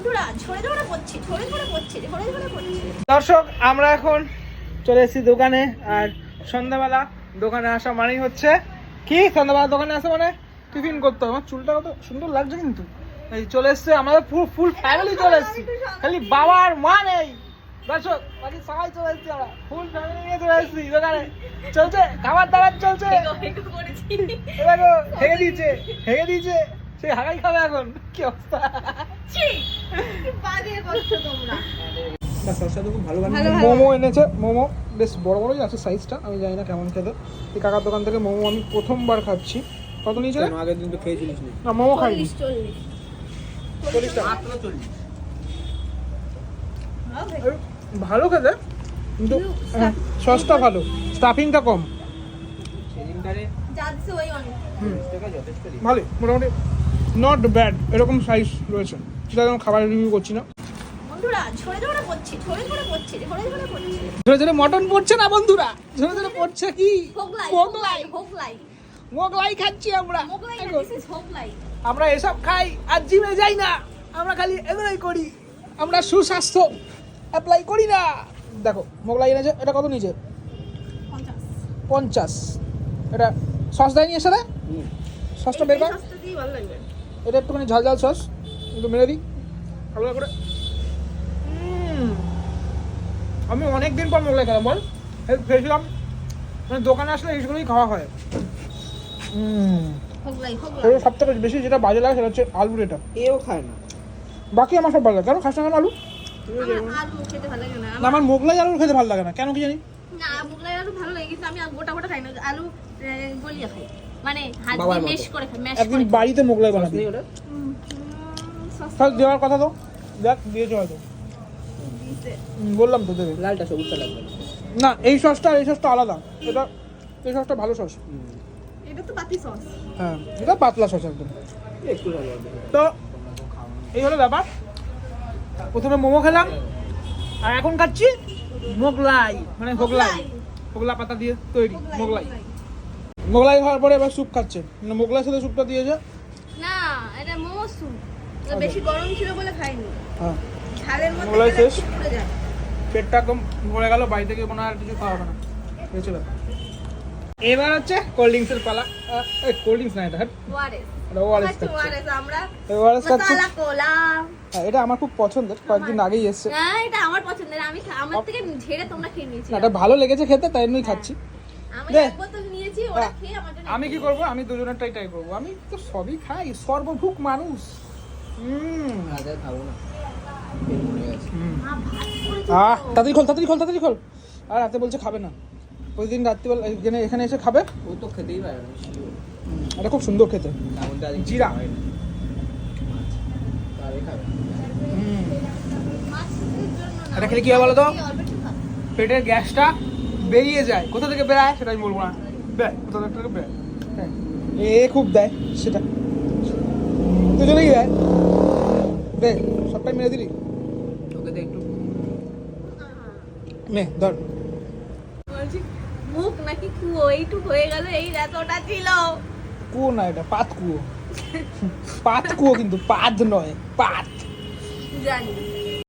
বন্ধুরা ঝরে ঝরে পড়ছে ঝরে ঝরে পড়ছে ঝরে ঝরে পড়ছে। দর্শক আমরা এখন চলে এসেছি দোকানে আর সন্ধ্যাবেলা দোকানে আসা মানেই হচ্ছে কি? সন্ধ্যাবেলা দোকানে আসা মানে টিফিন করতে হবে। আমার চুলটা কত সুন্দর লাগছে কিন্তু। এই চলে এসছে আমাদের ফুল ফুল ফ্যামিলি চলে এসেছি। খালি বাবা আর মা নেই। দর্শক বাকি সবাই চলে এসেছি আমরা। ফুল ফ্যামিলি নিয়ে চলে এসেছি দোকানে। চলছে খাবার দাবার চলছে। দেখো হেগে দিয়েছে হেগে দিয়েছে। সে হাগাই খাবে এখন। কি অবস্থা? বাজে করছ তোমরা। মোমো এনেছে মোমো। বেশ বড় বড়ই আছে সাইজটা আমি জানি না কেমন খেতে। এই কাকার দোকান থেকে মোমো আমি প্রথমবার খাচ্ছি। কত নিয়েছে রে? আগের দিন তো খেয়েছিলিস না? মোমো খাইনি। চল্লিশ ভালো খেতে। কিন্তু হ্যাঁ, সসটা ভালো। স্টাফিংটা কম। ভালোই মোটামুটি নট ব্যাড এরকম সাইজ রয়েছে। সেটা আমি খাবার রিভিউ করছি না। ঝরে ঝরে ঝরে ঝরে ঝরে ঝরে মটন পড়ছে না বন্ধুরা? ধরে ধরে পড়ছে কি? মোগলাই মোগলাই খাচ্ছি আমরা। আমরা এসব খাই আর জিমে যাই না। আমরা খালি এগুলোই করি। আমরা সুস্বাস্থ্য অ্যাপ্লাই করি না। দেখো মোগলাই এনেছে এটা কত নিচে পঞ্চাশ। পঞ্চাশ। এটা সস দেয়নি এর সাথে? সসটা বের ভালো লাগবে। এটা একটুখানি ঝাল ঝাল সস একটু মেরে দিই। হালকা করে। আমি অনেক দিন পর মোগলাই খেলাম বল। এই খেয়েছিলাম মানে দোকানে আসলে এইগুলোই খাওয়া হয়। সব থেকে বেশি যেটা বাজে লাগে সেটা হচ্ছে আলুর এটা। এও খায় না। বাকি আমার সব ভালো লাগে। কেন খাস না কেন আলু? আমার আলু খেতে ভালো লাগে না। না আমার মোগলাই আলু খেতে ভালো লাগে না। কেন কি জানি? না মোগলাই আলু ভালো লাগে কিন্তু আমি গোটা গোটা খাই না। আলু গলিয়ে খাই। মানে হাত দিয়ে মেশ করে খাই ম্যাশ একদিন বাড়িতে মোগলাই বানাবি তাহলে দেওয়ার কথা তো। দেখ দিয়েছে হয়তো। বললাম তো দেবে। লালটা সবুজটা লাগবে। না। এই সসটা আর এই সসটা আলাদা। এটা এই সসটা ভালো সস। এটা তো পাতি সস। হ্যাঁ এটা পাতলা সস একদম। তো এই হলো ব্যাপার। প্রথমে মোমো খেলাম। আর এখন খাচ্ছি মোগলাই। মানে মোগলাই। মোগলা পাতা দিয়ে তৈরি মোগলাই। মোগলাই খাওয়ার পরে এবার স্যুপ খাচ্ছে। মানে মোগলাই সাথে স্যুপটা দিয়েছে? না এটা মোমো স্যুপ। বেশি গরম ছিল বলে খাইনি। হ্যাঁ। ঝালের মধ্যে মোগলাই শেষ? পেটটা একদম ভরে গেল বাড়ি থেকে হয় আর কিছু খাওয়া হবে না। এই এবার হচ্ছে কোল্ড ড্রিঙ্কসের পালা। কোল্ড ড্রিঙ্কস না এটা হ্যাঁ? ওয়ারেস। এটা ওআরএস ওয়ারেস আমরা ওআরএস খাচ্ছে। কোলা। হ্যাঁ, এটা আমার খুব পছন্দের কয়েকদিন আগেই এসছে। হ্যাঁ এটা আমার পছন্দের। আমি আমার থেকে ঝেড়ে তোমরা খেয়ে নিয়েছি। এটা ভালো লেগেছে খেতে তাই জন্যই খাচ্ছি। আমি দে। এক বোতল নিয়েছি ওরা হ্যাঁ। কি করব? আমি দুজনেরটাই ট্রাই করব। আমি তো সবই খাই সর্বভুক মানুষ। হুম। রাজা খাব না। আহ তাড়াতাড়ি খোল তাড়াতাড়ি খোল তাড়াতাড়ি খোল। আর রাতে বলছে খাবে না। প্রতিদিন রাত্রিবেলা এখানে এখানে এসে খাবে? ও তো খেতেই পারে না এটা খুব সুন্দর খেতে। জিরা। হয় এটা খেলে কি হয় বলো তো? পেটের গ্যাসটা বেরিয়ে যায়। কোথা থেকে বেরায়? সেটা আমি বলব না। বের কোথা থেকে বের? হ্যাঁ। এ খুব দেয় সেটা। দুজনেই দেয়। দে সবটাই মেরে দিলি? তোকে তো একটু। নে ধর। মুখ নাকি কুয়ো? এইটুক হয়ে গেল এই এতটা ছিল। কুয়ো না এটা পাত কুয়ো। পাত কুয়ো কিন্তু পাত নয় পাত। জানি।